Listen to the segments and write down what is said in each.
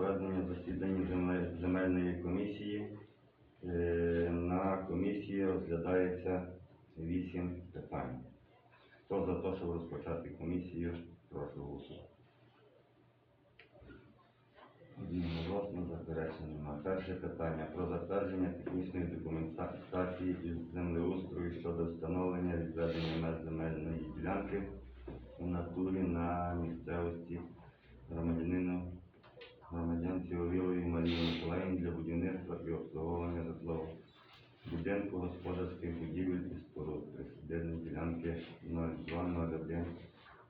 проведення засідання земельної комісії. Е, На комісії розглядається вісім питань. Хто за те, щоб розпочати комісію, прошу голосувати. Одноголосно заперечень немає. Перше питання про затвердження технічної документації із землеустрою щодо встановлення відведення меж земельної ділянки у натурі на місцевості громадянину громадянці Овілої Марії Миколаївні для будівництва і обслуговування житлового будинку господарських будівель і споруд присадибної ділянки 0201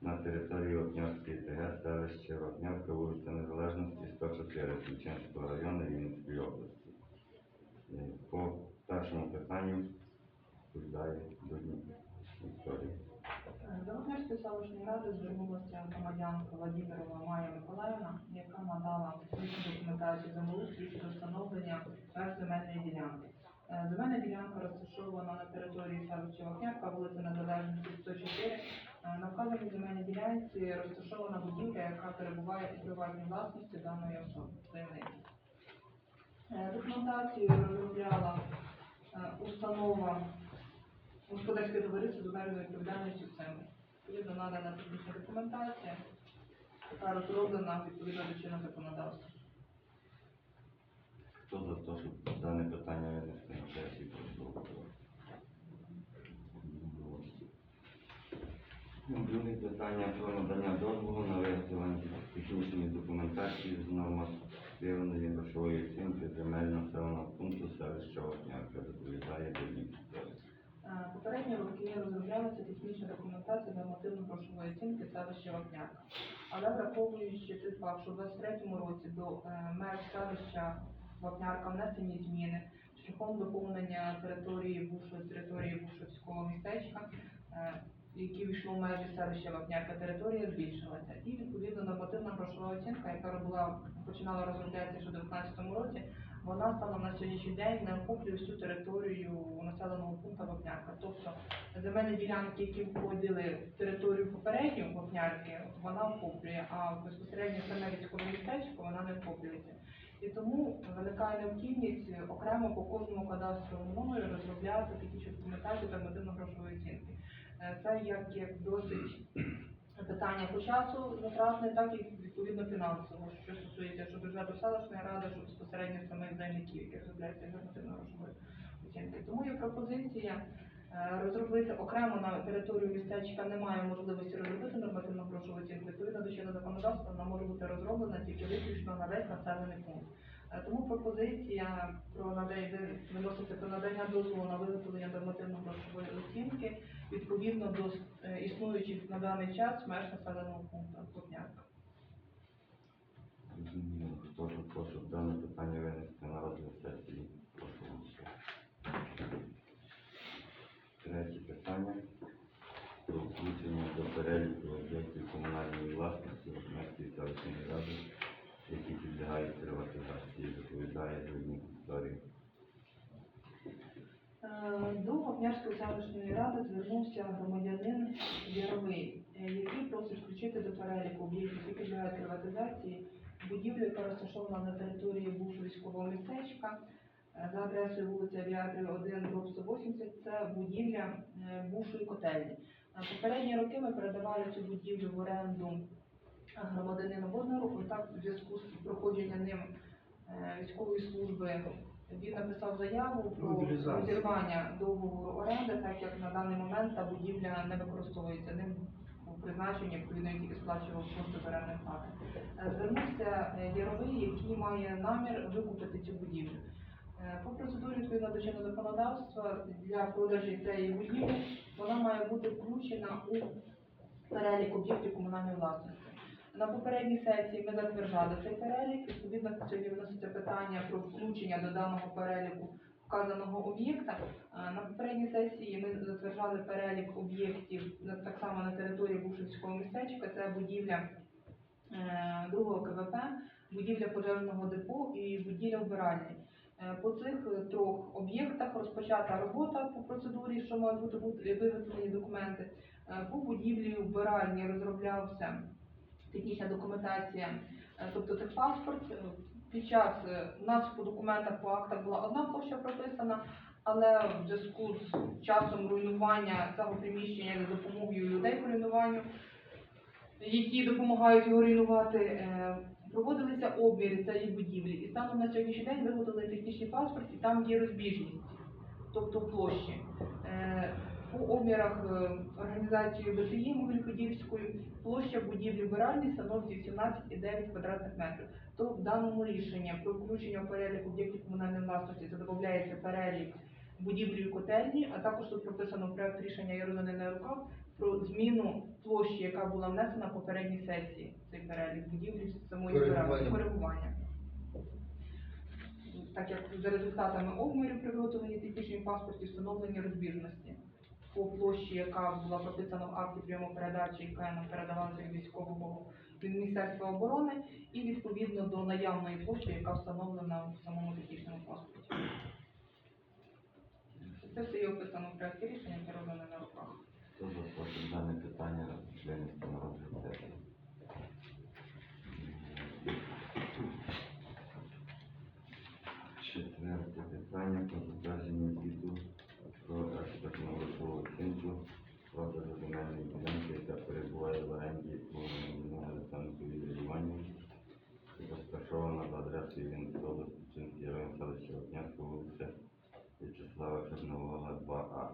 на території Вапнярської ТГ, селище Вапнярка, вулиця Незалежності, 104, Ключенського району Рівненської області. Е, По першому питанню відповідає до Вікторії. Вапнярської селищної ради звернулася громадянка Владимирова Майя Миколаївна, яка надала технічну документацію землеустрою щодо встановлення меж земельної ділянки. Е, Земельна ділянка розташована на території селища Вапнярка, вулиця Незалежності 104. Е, На вказаній земельній ділянці розташована будівля, яка перебуває у приватній власності даної особи. Е, Документацію розробляла установа господарське товариство з обмеженою відповідальністю СЕМИ. Відповідно надана технічна документація, яка розроблена відповідно до чинного законодавства. Хто за те, щоб дане питання винести на сесію. Ну, Друге питання про надання дозволу на виготовлення технічної документації з нормативної грошової оцінки земельного населеного пункту селища Вапнярка, доповідає Дельник. Е, Попередні роки розроблялася технічна документація нормативно-грошової оцінки селища Вапнярка. Але враховуючи той факт, що в 23-му році до е, меж селища Вапнярка внесені зміни шляхом доповнення території бувшої території бувшого військового містечка, е, які війшло в межі селища Вапнярка, територія збільшилася. І відповідно нормативна грошова оцінка, яка була починала розроблятися ще в 2019 році, вона станом на сьогоднішній день не охоплює всю територію населеного пункту Вапнярка. Тобто земельні ділянки, які входили в територію попередньої Вапнярки, вона охоплює, а безпосередньо саме військове містечко вона не охоплюється. І тому виникає необхідність окремо по кожному кадастровому номеру розробляти технічну документацію та нормативно-грошової оцінки. Е, Це як, як досить питання по часу затратне, так і відповідно фінансово, що стосується що бюджету селищної ради, що безпосередньо самих заявників, які розробляються нормативно-грошової оцінки. Тому є пропозиція е, розробити окремо на територію містечка немає можливості розробити нормативну грошову оцінку. Відповідно до чинного законодавства вона може бути розроблена тільки виключно на весь населений пункт. Е, Тому пропозиція про надання виноситься про надання дозволу на виготовлення нормативно-грошової оцінки відповідно до е, існуючих на даний час меж населеного пункту Кутняк. Те, щоб дане питання винести на розгляд сесії, прошу. Третє питання про включення до переліку об'єктів комунальної власності Вапнярської селищної ради, які підлягають приватизації, доповідає Дельник Вікторія. Е, До Вапнярської селищної ради звернувся громадянин Яровий, е, який просить включити до переліку об'єктів, які підлягають приватизації, будівлю, яка розташована на території бувшого військового містечка. Е, за адресою вулиця Авіаторів 1, дроб 180, це будівля е, бувшої котельні. Попередні роки ми передавали цю будівлю в оренду громадянину Боднару, так в зв'язку з проходженням ним е, військової служби він написав заяву про розірвання договору оренди, так як на даний момент та будівля не використовується ним у призначенні, відповідно, який сплачував з орендної плати. Звернувся е, Яровий, який має намір викупити цю будівлю. Е, По процедурі відповідно до чинного законодавства для продажу цієї будівлі вона має бути включена у перелік об'єктів комунальної власності. На попередній сесії ми затверджали цей перелік. Відповідно, сьогодні виноситься питання про включення до даного переліку вказаного об'єкта. На попередній сесії ми затверджали перелік об'єктів так само на території Бушівського містечка. Це будівля е, другого КВП, будівля пожежного депо і будівля вбиральні. Е, По цих е, трьох об'єктах розпочата робота по процедурі, що мають бути виготовлені документи. Е, По будівлі вбиральні розроблявся технічна документація Е, Тобто техпаспорт е, під час е, у нас по документах по актах була одна площа прописана, але в зв'язку з часом руйнування цього приміщення за допомогою людей по руйнуванню, які допомагають його руйнувати, е, проводилися обміри цієї будівлі. І станом на сьогоднішній день виготовили технічний паспорт, і там є розбіжність, тобто площі. По обмірах е, організації БТІ Могилів-Подільської площа будівлі вбиральні становить 18,9 квадратних метрів. То в даному рішенні про включення в перелік об'єктів комунальної власності додається перелік будівлі і котельні, а також тут прописано проект рішення Ярони на руках про зміну площі, яка була внесена в попередній сесії. Цей перелік будівлі самої вбиральні. коригування. Так як за результатами обмірів при виготовленні технічної паспортів встановлені розбіжності по площі, яка була прописана в акті прийому передачі, яка нам передавалася від військового від Міністерства оборони, і відповідно до наявної площі, яка встановлена в самому технічному паспорті. Це все є описано в проєкті рішення, яке роблене на руках. Хто за дане питання винести на розгляд? Четверте питання про затвердження звіту про експертну грошову оцінку продажу земельної ділянки, яка перебуває в оренді Мінного Олександру Іванівні, розташована за адресою Вінницької області, Чинський район селища Вапнянська вулиця В'ячеслава Чорновола 2А.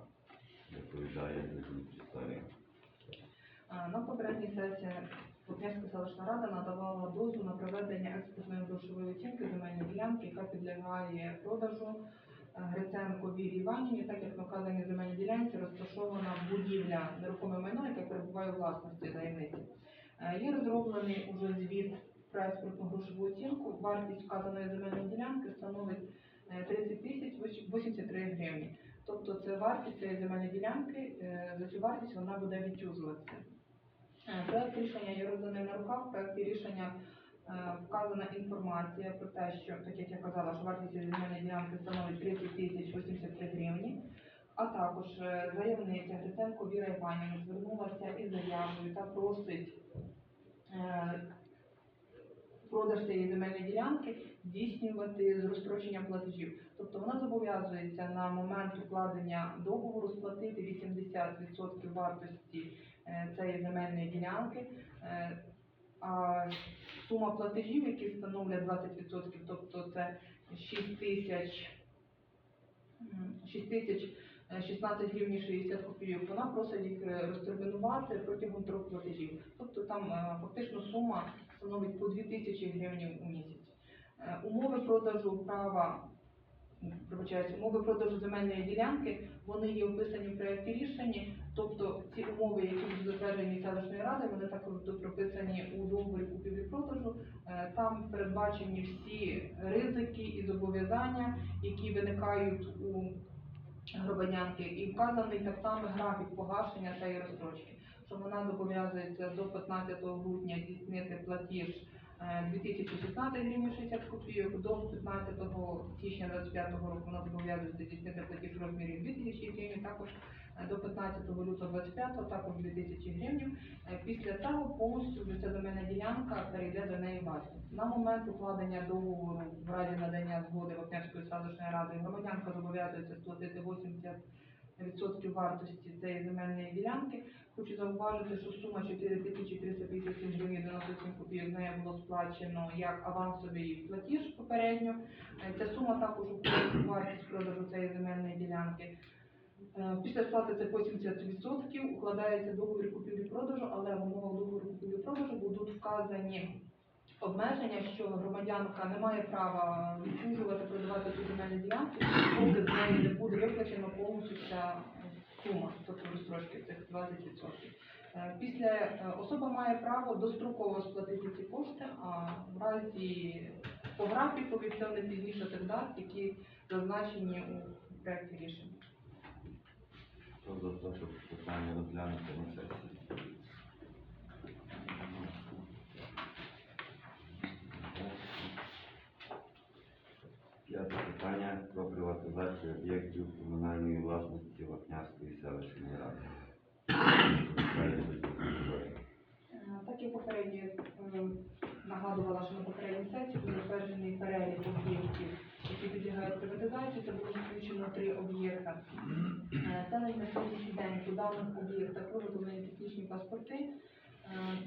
Доповідає Історія. На попередній сесії Вапнярська селищна рада надавала дозвіл на проведення експертної грошової оцінки земельної ділянки, яка підлягає продажу Гриценко Вірі Іванівні, так як на вказаній земельній ділянці розташована будівля нерухоме майно, яке перебуває у власності заявниці. Е, Є розроблений уже звіт про грошову оцінку. Вартість вказаної земельної ділянки становить е, 30 тисяч 83 гривні. Тобто це вартість цієї земельної ділянки, е, за цю вартість вона буде відчужуватися. Е, Проект рішення є розданий на руках, в проекті рішення е, вказана інформація про те, що, так як я казала, що вартість земельної ділянки становить 30 тисяч 83 гривні, а також е, заявниця Гриценко Віра Іванівна звернулася із заявою та просить е, продаж цієї земельної ділянки здійснювати з розстроченням платежів. Тобто вона зобов'язується на момент укладення договору сплатити 80% вартості е, цієї земельної ділянки, е, а сума платежів, які становлять 20%, тобто це 6 тисяч 6 тисяч е, 16 гривень 60 копійок, вона просить їх е, розтермінувати протягом трьох платежів. Тобто там е, фактично сума становить по 2 тисячі гривень у місяць. Е, Умови продажу права, м, умови продажу земельної ділянки, вони є описані в проєкті рішення, тобто ці умови, які будуть затверджені селищною радою, вони також будуть прописані у договорі купівлі-продажу. Е, Там передбачені всі ризики і зобов'язання, які виникають у громадянки, і вказаний так само графік погашення цієї розстрочки, що вона зобов'язується до 15 грудня здійснити платіж 2016 гривень 60 копійок, до 15 січня 25 року вона зобов'язується здійснити платіж в розмірі 2000 гривень, також е, до 15 лютого 25 також 2000 гривень. Після цього повністю вже ця земельна ділянка перейде до неї власність. На момент укладення договору в разі надання згоди Вапнярської селищної ради громадянка зобов'язується сплатити 80% вартості цієї земельної ділянки. Хочу зауважити, що сума 4357 гривень 97 копійок нею було сплачено як авансовий платіж попередньо. Е, Ця сума також у вартість продажу цієї земельної ділянки. Е, Після сплати це 80% укладається договір купівлі-продажу, але в умовах договору купівлі-продажу будуть вказані обмеження, що громадянка не має права відчужувати, продавати ту земельну ділянку, поки з неї не буде виплачено повністю ця сума, тобто розстрочки цих 20%. Е, Після е, особа має право достроково сплатити ці кошти, а в разі по графіку від не пізніше тих дат, які зазначені у проєкті рішення. Хто щоб питання розглянути на сесії? П'яте питання про приватизацію об'єктів комунальної власності Вапнярської селищної ради. Доповідає Юрій Історія. Е, Так як попередньо е, нагадувала, що на попередній сесії був затверджений перелік об'єктів, які підлягають приватизації. Це було включено три об'єкти. Е, Станом на сьогоднішній день по даних об'єктах виготовлені технічні паспорти. Е,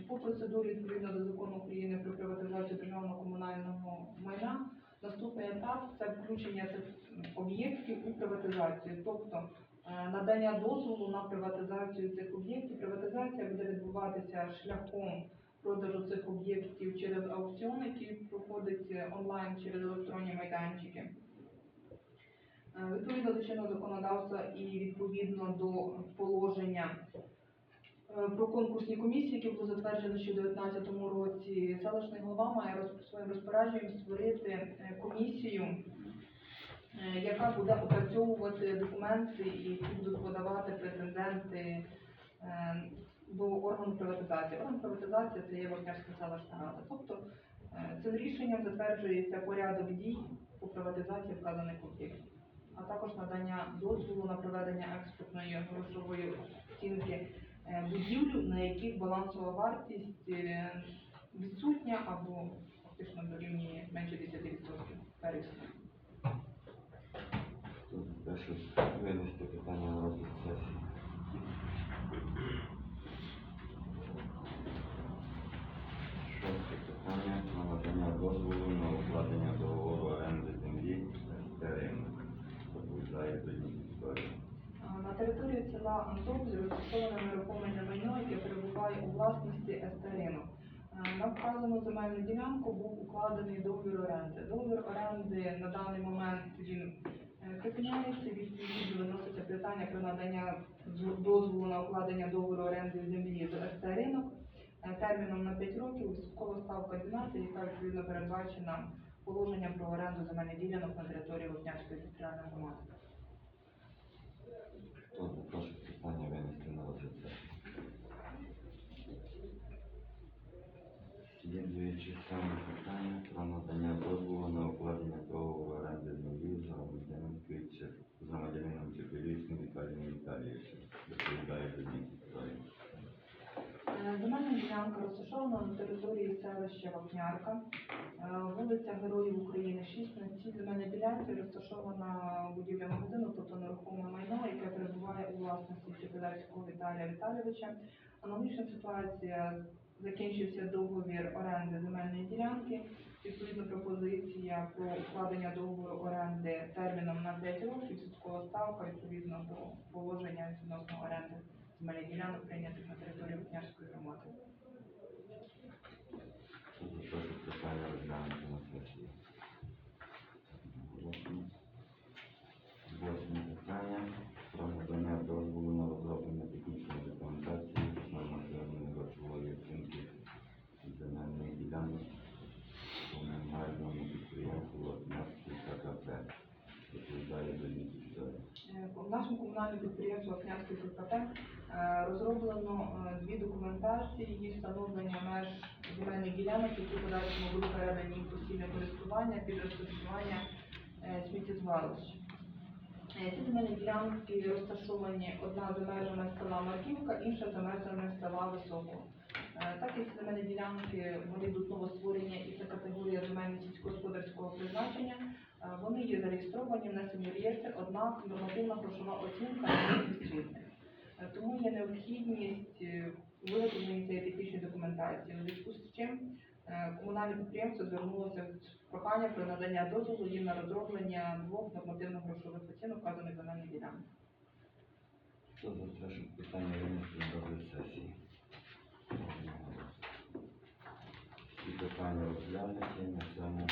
По процедурі відповідно до закону України про приватизацію державного комунального майна. Наступний етап це включення цих об'єктів у приватизацію, тобто е, надання дозволу на приватизацію цих об'єктів. Приватизація буде відбуватися шляхом продажу цих об'єктів через аукціон, який проходить е, онлайн через електронні майданчики. Е, Відповідно до чинного законодавства і відповідно до положення е, про конкурсні комісії, які було затверджено ще у 2019 році, селищний голова має своїм розпорядженням створити комісію, яка буде опрацьовувати документи, які будуть подавати претенденти до органу приватизації. Орган приватизації це є Вовкнярська селищна рада. Тобто е, цим рішенням затверджується порядок дій по приватизації вказаних об'єктів, а також надання дозволу на проведення експортної грошової оцінки е, будівлю, на яких балансова вартість е, відсутня або фактично дорівнює менше 10% пересічних. Села Антоплі розташоване нерухоме майно, яке перебуває у власності СТРИНу. На вказану земельну ділянку був укладений договір оренди. Договір оренди на даний момент він е, припиняється, відповідно виноситься питання про надання дозволу на укладення договору оренди землі з СТ ринок е, терміном на 5 років, високова ставка 12, яка відповідно передбачена положенням про оренду земельних ділянок на території Вовнянської територіальної громади. Хто за те, щоб питання винести на розгляд сесії? Слідуючи саме питання про надання дозволу на укладення договору оренди землі з громадянинкою чи громадянином Чепелівським Віталієм Віталійовичем. Доповідає тоді історія. Е, Земельна ділянка розташована на території селища Вапнярка, Е, вулиця Героїв України 6. На цій земельній ділянці розташована будівля магазину, тобто нерухоме майно, яке перебуває у власності Чепелевського Віталія Віталійовича. Аналогічна ситуація закінчився договір оренди земельної ділянки. Відповідно, пропозиція про укладення договору оренди терміном на 5 років, відсоткова ставка відповідно до положення відносно оренди земельних ділянок прийнятих на території Вапнярської громади. Щоб питання розглянути на сесії? Голосуємо. Восьме питання про надання дозволу на розроблення технічної документації з нормативної грошової оцінки земельних ділянок комунальному підприємству Латинський ККП. Доповідає Денис Історія. Е, Нашому комунальному підприємстві КПТ е, розроблено е, дві документації її встановлення меж земельних ділянок, які подальшому були передані постійне користування під розташування е, сміттєзвалищ. Ці земельні ділянки розташовані одна за межами села Марківка, інша за межами села Високого. Так як земельні ділянки вони йдуть новостворення і це категорія земельних сільськогосподарського призначення, Вони є зареєстровані, внесені в реєстр, однак нормативна грошова оцінка не відсутня. Е, Тому є необхідність е, виготовлення цієї технічної документації. У зв'язку з чим е, комунальне підприємство звернулося з проханням про надання дозволу їм на розроблення двох нормативних грошових оцінок вказаних земельних ділянок. Хто за те, щоб питання на розгляд сесії? Всі питання розглянуті, на цьому